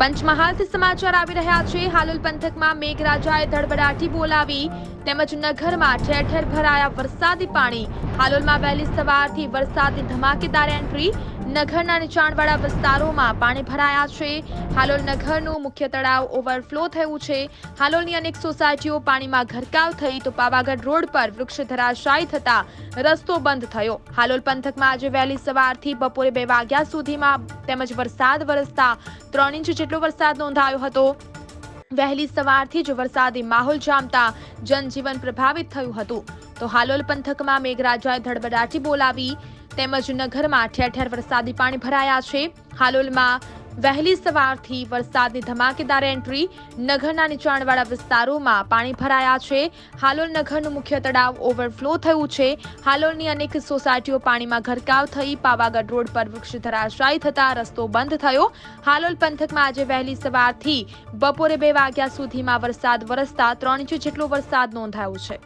પંચમહાલથી સમાચાર આવી રહ્યા છે. હાલોલ પંથકમાં મેઘરાજાએ ધડબડાટી બોલાવી તેમજ નગરમાં ઠેર ઠેર ભરાયા વરસાદી પાણી. હાલોલમાં વહેલી સવારથી વરસાદની ધમાકેદાર એન્ટ્રી નગરના નીચાણવાળા વિસ્તારોમાં પાણી ભરાયા છે. હાલોલ નગરનું મુખ્ય તળાવ ઓવરફ્લો થયું છે. હાલોલની અનેક સોસાયટીઓ પાણીમાં ગરકાવ થઈ તો પાવાગઢ રોડ પર વૃક્ષ ધરાશાયી થતા રસ્તો બંધ થયો. હાલોલ પંથકમાં આજે વહેલી સવારથી બપોરે બે વાગ્યા સુધીમાં તેમજ વરસાદ વરસતા ત્રણ ઇંચ જેટલો વરસાદ નોંધાયો હતો. વહેલી સવારથી જ વરસાદી માહોલ જામતા જનજીવન પ્રભાવિત થયું હતું. તો હાલોલ પંથકમાં મેઘરાજાએ ધડબડાટી બોલાવી તેમજ નગરમાં ઠેર ઠેર વરસાદી પાણી ભરાયા છે. હાલોલમાં વહેલી સવારથી વરસાદની ધમાકેદાર એન્ટ્રી નગરના નીચાણવાળા વિસ્તારોમાં પાણી ભરાયા છે. હાલોલ નગરનું મુખ્ય તળાવ ઓવરફ્લો થયું છે. હાલોલની અનેક સોસાયટીઓ પાણીમાં ગરકાવ થઈ, પાવાગઢ રોડ પર વૃક્ષ ધરાશાયી થતા રસ્તો બંધ થયો. હાલોલ પંથકમાં આજે વહેલી સવારથી બપોરે બે વાગ્યા સુધીમાં વરસાદ વરસતા ત્રણ ઇંચ જેટલો વરસાદ નોંધાયો છે.